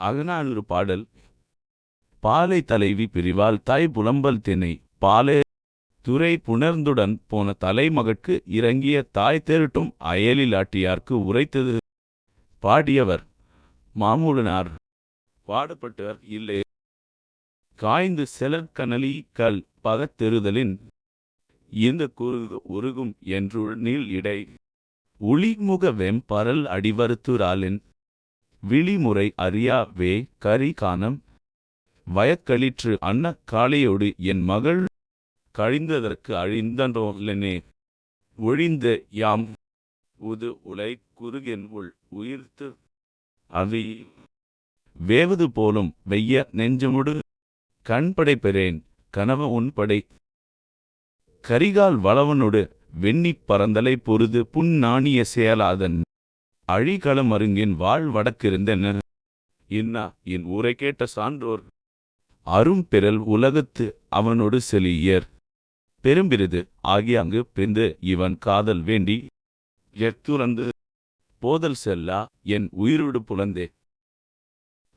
அகநானூறு பாடல். பாலை தலைவி பிரிவால் தாய் புலம்பல் தென்னை பாலே துறை புணர்ந்துடன் போன தலைமகட்கு இறங்கிய தாய் தெருட்டும் அயலில் ஆட்டியார்க்கு உரைத்தது. பாடியவர் மாமூலனார். பாடப்பட்டவர் இல்லை. காய்ந்து செலற்கனலி கல் பகத்தெறுதலின் இந்த குறுகு உருகும் என்று நீள் இடை. உளிமுக வெம்பரல் அடிவருத்துராலின் விழிமுறை அறியா வே கரி காணம் வயக்களிற்று அன்ன காளையோடு என் மகள் கழிந்ததற்கு அழிந்தன்றோலனே ஒழிந்த யாம் உது உலை குறுகென் உள் உயிர்த்து அவி. வேவது போலும் வெய்ய நெஞ்சமுடு கண்படை பெறேன் கனவ உன்படை. கரிகால் வளவனொடு வெண்ணிப் பறந்தலை பொருது புன்னாணிய செயலாதன். அழிகளம் அருங்கின் வாழ் வடக்கிருந்தென. இன்னா என் ஊரை கேட்ட சான்றோர் அரும் பெறல் உலகத்து அவனொடு செலியர். பெரும்பிரிது ஆகிய அங்கு பிரிந்து இவன் காதல் வேண்டி எத்துறந்து போதல் செல்லா என் உயிரோடு புலந்தே.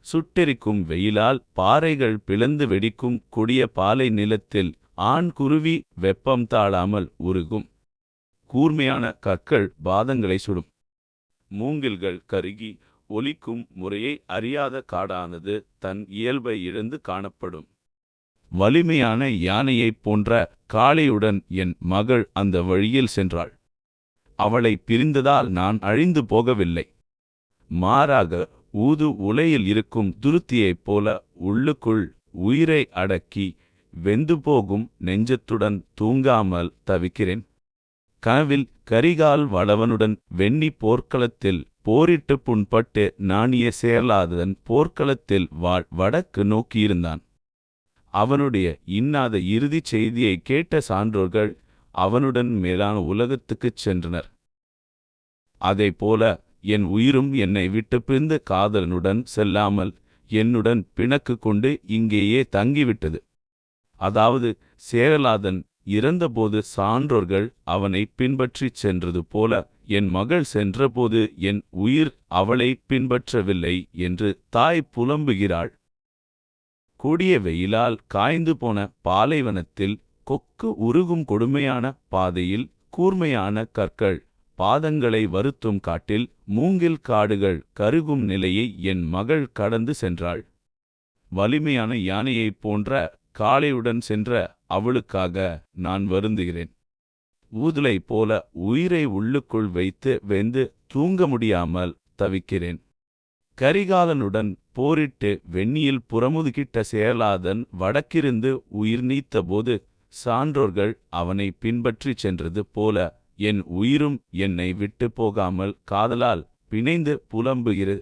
சுட்டெரிக்கும் வெயிலால் பாறைகள் பிளந்து வெடிக்கும் கொடிய பாலை நிலத்தில் ஆண் குருவி வெப்பம் தாழாமல் உருகும். கூர்மையான கற்கள் பாதங்களை சுடும். மூங்கில்கள் கருகி ஒலிக்கும் முறையை அறியாத காடானது தன் இயல்பை இழந்து காணப்படும். வலிமையான யானையைப் போன்ற காளையுடன் என் மகள் அந்த வழியில் சென்றாள். அவளை பிரிந்ததால் நான் அழிந்து போகவில்லை. மாறாக ஊது உலையில் இருக்கும் துருத்தியைப் போல உள்ளுக்குள் உயிரை அடக்கி வெந்து போகும் நெஞ்சத்துடன் தூங்காமல் தவிக்கிறேன். கனவில் கரிகால் வளவனுடன் வெண்ணி போர்க்களத்தில் போரிட்டு புண்பட்டு நாணிய செயலாததன் போர்க்களத்தில் வாழ் வடக்கு நோக்கியிருந்தான். அவனுடைய இன்னாத இறுதிச் செய்தியை கேட்ட சான்றோர்கள் அவனுடன் மேலான உலகத்துக்குச் சென்றனர். போல என் உயிரும் என்னை விட்டு பிரிந்த காதலனுடன் செல்லாமல் என்னுடன் பிணக்கு கொண்டு இங்கேயே தங்கிவிட்டது. அதாவது சேரலாதன் இறந்தபோது சான்றோர்கள் அவனை பின்பற்றிச் சென்றது போல என் மகள் சென்றபோது என் உயிர் அவளை பின்பற்றவில்லை என்று தாய் புலம்புகிறாள். கூடிய வெயிலால் காய்ந்து போன பாலைவனத்தில் கொக்கு உருகும் கொடுமையான பாதையில் கூர்மையான கற்கள் பாதங்களை வருத்தும் காட்டில் மூங்கில் காடுகள் கருகும் நிலையை என் மகள் கடந்து சென்றாள். வலிமையான யானையைப் போன்ற காளையுடன் சென்ற அவளுக்காக நான் வருந்துகிறேன். ஊதுலை போல உயிரை உள்ளுக்குள் வைத்து வெந்து தூங்க முடியாமல் தவிக்கிறேன். கரிகாலனுடன் போரிட்டு வெண்ணியில் புறமுதுகிட்ட சேலாதன் வடக்கிருந்து உயிர் நீத்தபோது சான்றோர்கள் அவனை பின்பற்றிச் சென்றது போல என் உயிரும் என்னை விட்டு போகாமல் காதலால் பிணைந்து புலம்புகிறது.